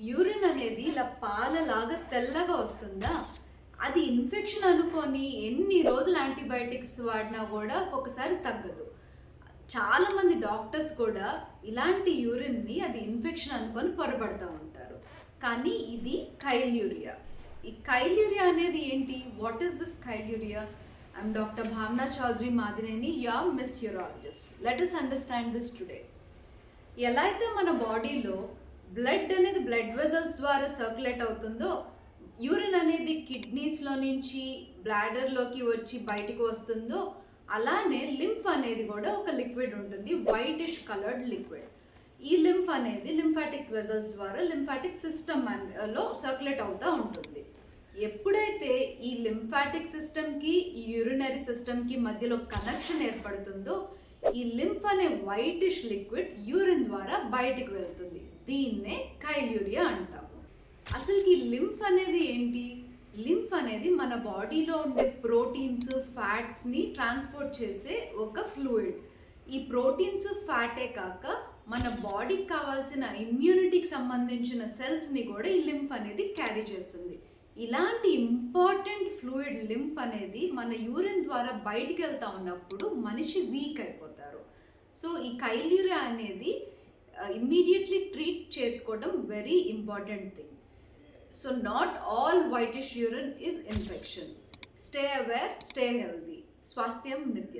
Urine అనేది ఇలా పాలలాగా తెల్లగా వస్తుందా? అది ఇన్ఫెక్షన్ అనుకొని ఎన్ని రోజులు యాంటీబయాటిక్స్ వాడినా కూడా ఒక్కొక్కసారి తగ్గదు. చాలామంది డాక్టర్స్ కూడా ఇలాంటి యూరిన్ని అది ఇన్ఫెక్షన్ అనుకొని పొరపడుతూ ఉంటారు. కానీ ఇది కైల్యూరియా. ఈ కైల్యూరియా అనేది ఏంటి? What is this chyluria? I'm doctor Bhavana Chowdary Madineni yeah miss urologist let us understand this today ఎలా అయితే మన బాడీలో బ్లడ్ అనేది బ్లడ్ వెజల్స్ ద్వారా సర్క్యులేట్ అవుతుందో యూరిన్ అనేది కిడ్నీస్లో నుంచి బ్లాడర్లోకి వచ్చి బయటికి వస్తుందో అలానే లింఫ్ అనేది కూడా ఒక లిక్విడ్ ఉంటుంది వైటిష్ కలర్డ్ లిక్విడ్. ఈ లింఫ్ అనేది లింఫాటిక్ వెజల్స్ ద్వారా లింఫాటిక్ సిస్టమ్లో సర్క్యులేట్ అవుతూ ఉంటుంది. ఎప్పుడైతే ఈ లింఫాటిక్ సిస్టమ్కి ఈ యూరినరీ సిస్టమ్కి మధ్యలో కనెక్షన్ ఏర్పడుతుందో ఈ లింఫ్ అనే వైటిష్ లిక్విడ్ యూరిన్ ద్వారా బయటికి వెళ్తుంది. దీన్నే కైల్యూరియా అంటాము అసలుకి ఈ లింఫ్ అనేది ఏంటి? లింఫ్ అనేది మన బాడీలో ఉండే ప్రోటీన్స్ ఫ్యాట్స్ని ట్రాన్స్పోర్ట్ చేసే ఒక ఫ్లూయిడ్ ఈ ప్రోటీన్స్ ఫ్యాటే కాక మన బాడీకి కావాల్సిన ఇమ్యూనిటీకి సంబంధించిన సెల్స్ని కూడా ఈ లింఫ్ అనేది క్యారీ చేస్తుంది. ఇలాంటి ఇంపార్టెంట్ ఫ్లూయిడ్ లింఫ్ అనేది మన యూరిన్ ద్వారా బయటికి వెళ్తా ఉన్నప్పుడు మనిషి వీక్ అయిపోతారు. సో ఈ కైల్యూరియా అనేది ఇమ్మీడియట్లీ ట్రీట్ చేసుకోవడం very important thing so not all whitish urine is infection stay aware stay healthy స్వాస్థ్యం నిత్యం.